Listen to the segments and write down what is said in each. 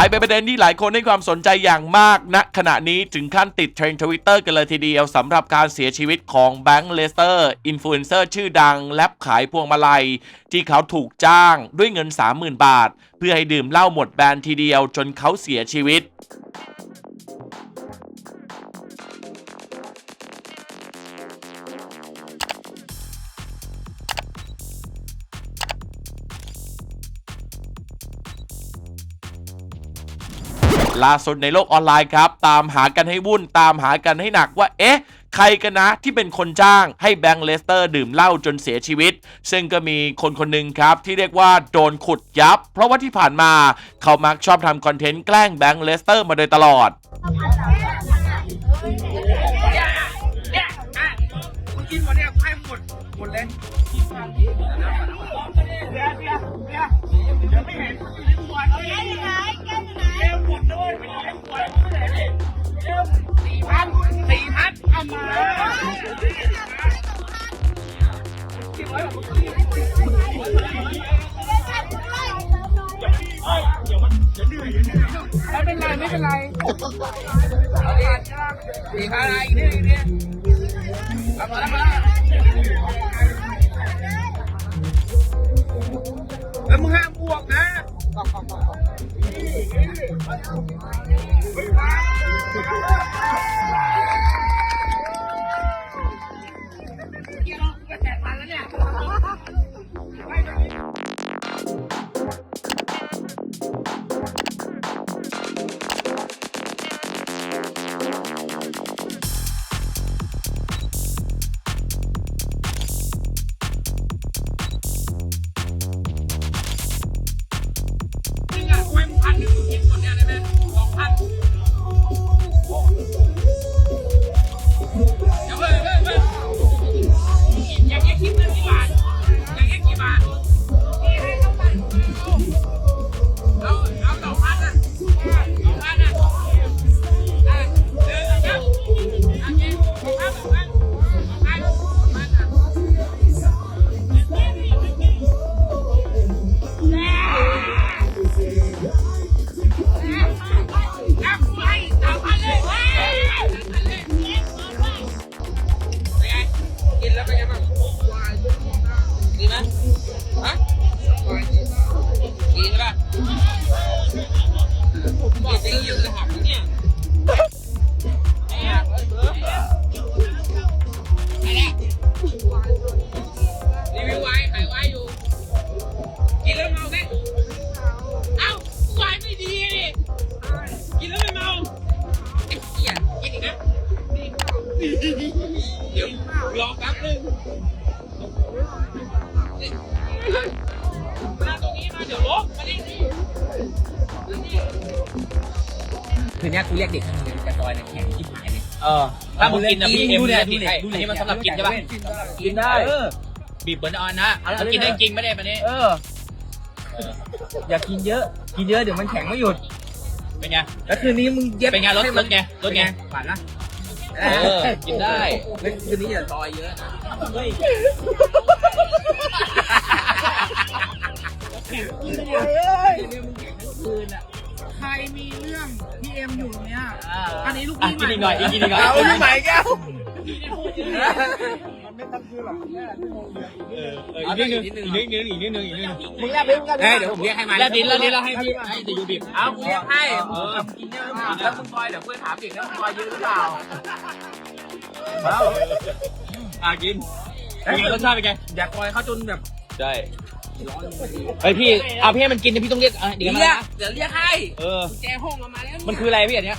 ลายเป็นประเด็นที่หลายคนให้ความสนใจอย่างมากณขณะนี้ถึงขั้นติดเทรนด์ทวิตเตอร์กันเลยทีเดียวสำหรับการเสียชีวิตของแบงค์เลสเตอร์อินฟลูเอนเซอร์ชื่อดัง แลบขายพวงมาลัย ที่เขาถูกจ้างด้วยเงิน 30,000 บาท เพื่อให้ดื่มเหล้าหมดแบรนด์ทีเดียวจนเขาเสียชีวิต ล่าสุดในโลกออนไลน์ครับ ตามหากันให้วุ่นตามหากันให้หนักว่า เอ๊ะ ใครกันนะที่เป็นคนจ้างให้แบงค์เลสเตอร์ดื่มเหล้าจนเสียชีวิต ซึ่งก็มีคนคนหนึ่งครับ ที่เรียกว่าโดนขุดยับ เพราะว่าที่ผ่านมาเขามักชอบทำคอนเทนต์แกล้งแบงค์เลสเตอร์มาโดยตลอด เลยเดี๋ยวเดี๋ยวเดี๋ยวเดี๋ยวไม่เห็นคุณกินหมดเอาเองเร็วหมดเลยไม่ได้หมดไม่ได้เร็วสี่พันสี่พันเอามาไม่เป็นไรไม่เป็นไรเอาดิสี่พันอะไรอีกนิดอีกนิดเอามาแล้ว แล้วมึงห้ามบวกนะมึง คืนนี้กูเรียกเด็กคนหนึงกระจอยเนี่ยแข่งที่หายเลยเออถ้ามึงกินนะพี่เอ็มดูเนี่เนี่ยยติดให้ดูอันเนี่ยนี้มันสำหรับกินใช่ปะกินได้เออบีบเบิร์นออนนะแล้วกินได้จริงไม่ได้ปะเนี่ยเออ อย่ากินเยอะ กินเยอะเดี๋ยวมันแข็งไม่หยุด เป็นไง แล้วคืนนี้มึงเย็บเป็นไงรถให้มัรถไงรถไงหวานนะเออกินได้ แล้วคืนนี้อย่าซอยเยอะนะ กอะพี่กินอีกหน่อยอีกกินอีกหน่อยเอาลูกใหม่แก้วเออเอออีกนิดนึงอีกนิดนึงอีกนิดนึงอีกนิดนึงมึงแลบไปมึงแลบไปเอ้ยเดี๋ยวผมเรียกให้มาแล้วดินแล้วดินแล้วให้พี่ให้เดี๋ยวยูบีบเอากูเรียกให้เออมึงกินเยอะหรือเปล่าแล้วมึงซอยเดี๋ยวเพื่อนถามเด็กแล้วมึงซอยเยอะหรือเปล่าอะกินเป็นไงรสชาติเป็นไงอย่าซอยเขาจนแบบใช่เฮ้ยพี่เอาพี่ให้มันกินนะพี่ต้องเรียกอะเดี๋ยวเรียนะกเดี๋ยวเรียกให้เออแจห้องเอามาแล้วมันคืออะไรพี่อันเนี้ย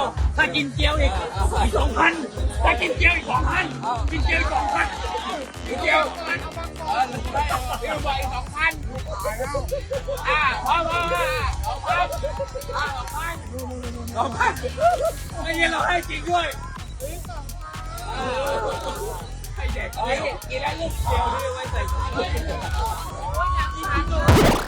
ว ถ้ากินเจียวอีกอีกสองพันถ้ากินเจียวอีกสองพันกินเจียวอีกสองพันกินเจียวเออเจียวไปสองพันอ่าพอพอสองพันสองพันสองพันไม่ใช่เราให้จริงด้วย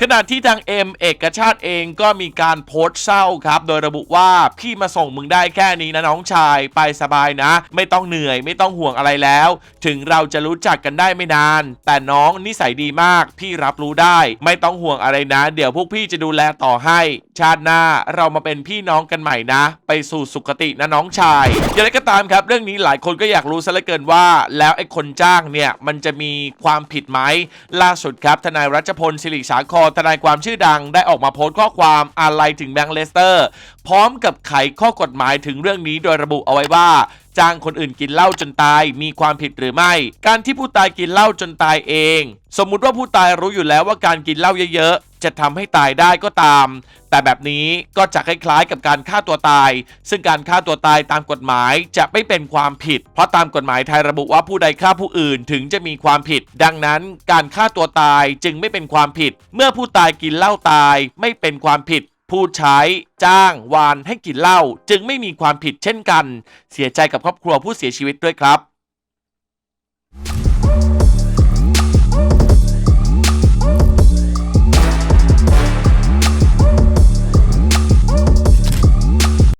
ขณะที่ทางเอ็มเอกชาติเองก็มีการโพสต์เศร้าครับ โดยระบุว่าพี่มาส่งมึงได้แค่นี้นะน้องชายไปสบายนะ ไม่ต้องเหนื่อยไม่ต้องห่วงอะไรแล้ว ถึงเราจะรู้จักกันได้ไม่นาน แต่น้องนิสัยดีมาก พี่รับรู้ได้ ไม่ต้องห่วงอะไรนะ เดี๋ยวพวกพี่จะดูแลต่อให้ ชาติหน้าเรามาเป็นพี่น้องกันใหม่นะ ไปสู่สุคตินะน้องชายอย่างไรก็ตามครับ เรื่องนี้หลายคนก็อยากรู้ซะเหลือเกินว่า แล้วไอ้คนจ้างเนี่ยมันจะมีความผิดไหมล่าสุดครับทนายรัชพลศิริสาครทนายความชื่อดังได้ออกมาโพสต์ข้อความอาลัยถึงแบงค์เลสเตอร์ พร้อมกับไขข้อกฎหมายถึงเรื่องนี้โดยระบุเอาไว้ว่าจ้างคนอื่นกินเหล้าจนตายมีความผิดหรือไม่ การที่ผู้ตายกินเหล้าจนตายเอง สมมุติว่าผู้ตายรู้อยู่แล้วว่าการกินเหล้าเยอะๆจะทำให้ตายได้ก็ตาม แต่แบบนี้ก็จะคล้ายๆกับการฆ่าตัวตาย ซึ่งการฆ่าตัวตายตามกฎหมายจะไม่เป็นความผิด เพราะตามกฎหมายไทยระบุว่าผู้ใดฆ่าผู้อื่นถึงจะมีความผิด ดังนั้นการฆ่าตัวตายจึงไม่เป็นความผิด เมื่อผู้ตายกินเหล้าตายไม่เป็นความผิดผู้ใช้จ้างวานให้กินเหล้าจึงไม่มีความผิดเช่นกัน เสียใจกับครอบครัวผู้เสียชีวิตด้วยครับ